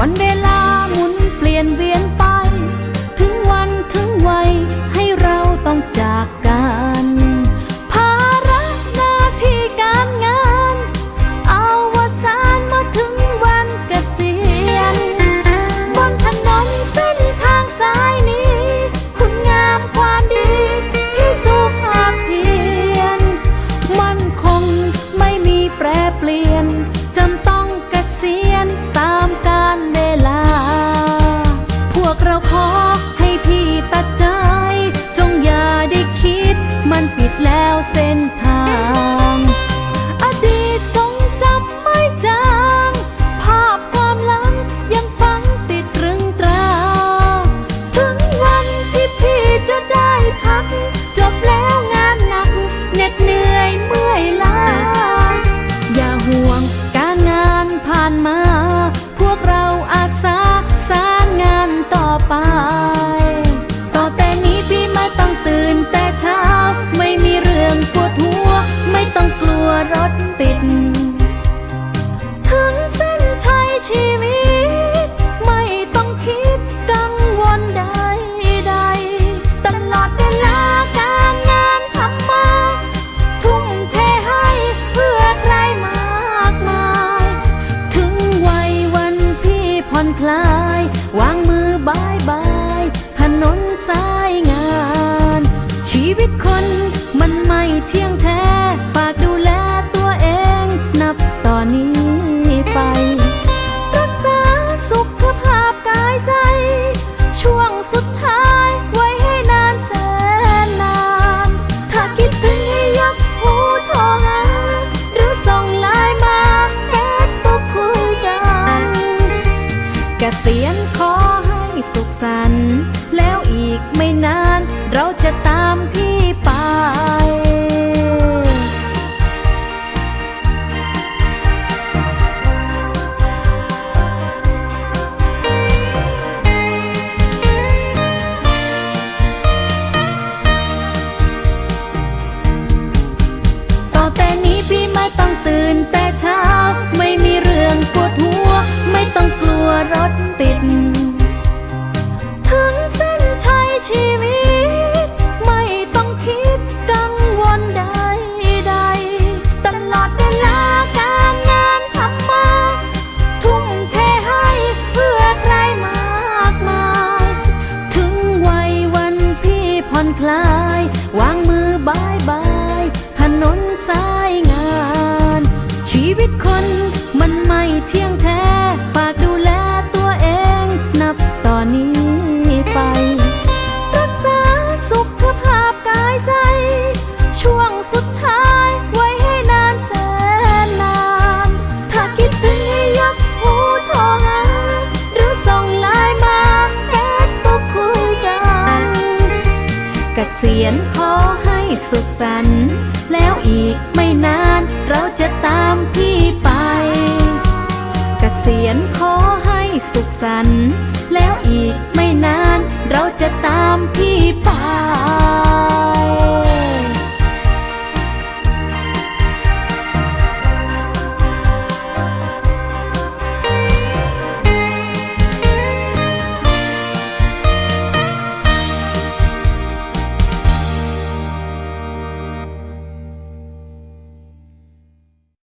one day. ติด ถึงเส้นชัยชีวิต ไม่ต้องคิดกังวลใดใดตลอดเวลาการงานทำมา ทุ่มเทให้เพื่อใครมากมาย ถึงวัยวันพี่ผ่อนคลาย วางมือบายบาย ถนนสายงาน ชีวิตคน cuenta ียนขอให้สุขสันต์แล้วอีกไม่นานเราจะตามพี่ไปกเกษียณขอให้สุขสันต์แล้วอีกไม่นานเราจะตามพี่ไป